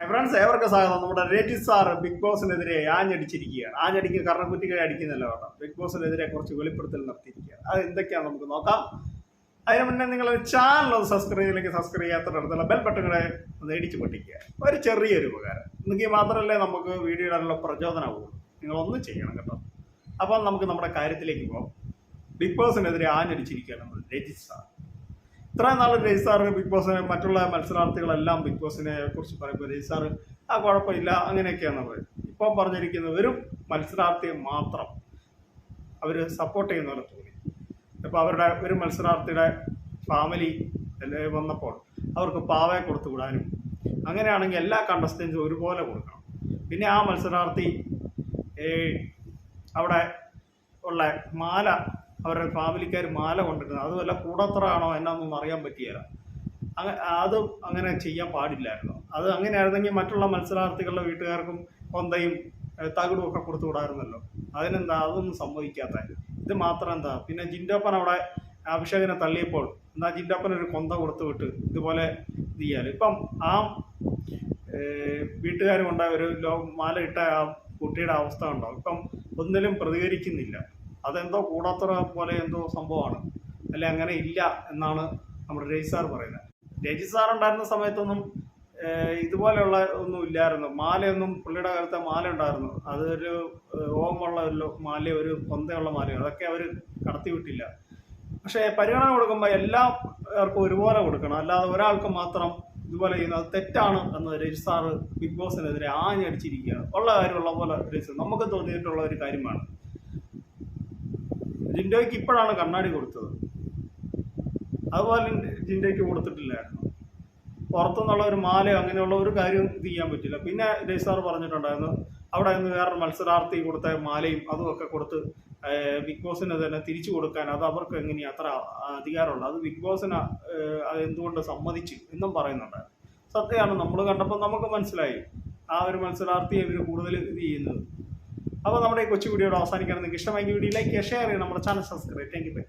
Friends ഏവർക്ക് സ്വാഗതം. നമ്മുടെ രജിത് സാർ ബിഗ് ബോസിനെതിരെ ആഞ്ഞടിച്ചിരിക്കുകയാണ്. കാരണം കുറ്റികളെ അടിക്കുന്നില്ല കേട്ടോ. ബിഗ് ബോസിനെതിരെ കുറച്ച് വെളിപ്പെടുത്തൽ നടത്തിയിരിക്കുകയാണ്. അത് എന്തൊക്കെയാണ് നമുക്ക് നോക്കാം. അതിന് മുന്നേ നിങ്ങൾ ചാനൽ ഒന്ന് സബ്സ്ക്രൈബ് ചെയ്തില്ലെങ്കിൽ സബ്സ്ക്രൈബ് ചെയ്യാത്തടത്തുള്ള ബെൽ ബട്ടണുകളെ ഒന്ന് ഇടിച്ച് പൊട്ടിക്കുക. ഒരു ചെറിയൊരു ഉപകാരം. എന്നെങ്കിൽ മാത്രമല്ലേ നമുക്ക് വീഡിയോ ഇടാനുള്ള പ്രചോദനമാവുള്ളൂ നിങ്ങളൊന്നും ചെയ്യണം കേട്ടോ. അപ്പം നമുക്ക് നമ്മുടെ കാര്യത്തിലേക്ക് പോകാം. ബിഗ് ബോസിനെതിരെ ആഞ്ഞടിച്ചിരിക്കുകയാണ് നമ്മൾ രജിത് സാർ. ഇത്രയും നാൾ രജിസ്റ്റാർ ബിഗ് ബോസിനെ മറ്റുള്ള മത്സരാർത്ഥികളെല്ലാം ബിഗ് ബോസിനെ കുറിച്ച് പറയുമ്പോൾ രജിസ്റ്റാർ സാറ് ആ കുഴപ്പമില്ല അങ്ങനെയൊക്കെയാണ് പറയുന്നത്. ഇപ്പം പറഞ്ഞിരിക്കുന്നവരും മത്സരാർത്ഥി മത്സരാർത്ഥിയെ മാത്രം അവർ സപ്പോർട്ട് ചെയ്യുന്ന പോലെ തോന്നി. ഇപ്പോൾ അവരുടെ ഒരു മത്സരാർത്ഥിയുടെ ഫാമിലി വന്നപ്പോൾ അവർക്ക് പാവയെ കൊടുത്തു വിടാനും അങ്ങനെയാണെങ്കിൽ എല്ലാ കണ്ടസ്റ്റൻസും ഒരുപോലെ കൊടുക്കണം. പിന്നെ ആ മത്സരാർത്ഥി അവിടെ ഉള്ള മാല അവരുടെ ഫാമിലിക്കാർ മാല കൊണ്ടിരുന്നത് അത് വല്ല കൂടത്രയാണോ എന്നൊന്നും അറിയാൻ പറ്റിയില്ല. അങ്ങ അത് അങ്ങനെ ചെയ്യാൻ പാടില്ലായിരുന്നു. അത് അങ്ങനെയായിരുന്നെങ്കിൽ മറ്റുള്ള മത്സരാർത്ഥികളുടെ വീട്ടുകാർക്കും കൊന്തയും തകിടും ഒക്കെ കൊടുത്തു വിടായിരുന്നല്ലോ അതിനെന്താ? അതൊന്നും സംഭവിക്കാത്ത. ഇത് മാത്രം എന്താ? പിന്നെ ജിൻഡോപ്പൻ അവിടെ അഭിഷേകനെ തള്ളിയപ്പോൾ എന്നാൽ ജിൻഡോപ്പൻ ഒരു കൊന്ത കൊടുത്തു വിട്ട് ഇതുപോലെ ഇത് ചെയ്യാൽ? ഇപ്പം ആ വീട്ടുകാരും ഉണ്ടായ ഒരു ലോ മാല ഇട്ട ആ കുട്ടിയുടെ അവസ്ഥ ഉണ്ടോ? ഇപ്പം ഒന്നിലും പ്രതികരിക്കുന്നില്ല. അതെന്തോ കൂടാത്തറ പോലെ എന്തോ സംഭവമാണ്. അല്ലെ അങ്ങനെ ഇല്ല എന്നാണ് നമ്മുടെ രജി സാർ പറയുന്നത്. രജി സാർ ഉണ്ടായിരുന്ന സമയത്തൊന്നും ഇതുപോലെയുള്ള ഒന്നും ഇല്ലായിരുന്നു. മാലയൊന്നും പുള്ളിയുടെ കാലത്തെ മാല ഉണ്ടായിരുന്നു. അതൊരു ഓമുള്ള ഒരു മാല ഒരു പൊന്തയുള്ള മാല അതൊക്കെ അവർ കടത്തിവിട്ടില്ല പക്ഷേ പരിഗണന കൊടുക്കുമ്പോൾ എല്ലാവർക്കും ഒരുപോലെ കൊടുക്കണം. അല്ലാതെ ഒരാൾക്ക് മാത്രം ഇതുപോലെ ചെയ്യുന്നത് അത് തെറ്റാണ് എന്ന് രജി സാറ് ബിഗ് ബോസിനെതിരെ ആഞ്ഞടിച്ചിരിക്കുകയാണ്. ഉള്ള കാര്യമുള്ള പോലെ നമുക്ക് തോന്നിയിട്ടുള്ള ഒരു കാര്യമാണ്. ജിൻഡോയ്ക്ക് ഇപ്പോഴാണ് കണ്ണാടി കൊടുത്തത്. അതുപോലെ ജിൻഡോയ്ക്ക് കൊടുത്തിട്ടില്ലായിരുന്നു. പുറത്തുനിന്നുള്ള ഒരു മാല അങ്ങനെയുള്ള ഒരു കാര്യം ഇത് ചെയ്യാൻ പറ്റില്ല. പിന്നെ ജയ്സാർ പറഞ്ഞിട്ടുണ്ടായിരുന്നു അവിടെ നിന്ന് വേറൊരു മത്സരാർത്ഥി കൊടുത്ത മാലയും അതും ഒക്കെ കൊടുത്ത് ബിഗ് ബോസിന് തന്നെ തിരിച്ചു കൊടുക്കാൻ അത് അവർക്ക് എങ്ങനെയാ അത്ര അധികാരമുള്ളത് അത് ബിഗ് ബോസിന് എന്തുകൊണ്ട് സമ്മതിച്ചു എന്നും പറയുന്നുണ്ട്. സത്യമാണ് നമ്മൾ കണ്ടപ്പോൾ നമുക്ക് മനസ്സിലായി. ആ ഒരു മത്സരാർത്ഥിയെ ഇവർ കൂടുതൽ ഇത് ചെയ്യുന്നത്. അപ്പോൾ നമ്മുടെ കൊച്ചു വീഡിയോയുടെ അവസാനിക്കാൻ നിങ്ങൾക്ക് ഇഷ്ടമായി വീഡിയോ ലൈക്ക് ഷെയർ ചെയ്യുക നമ്മുടെ channel subscribe thank you bye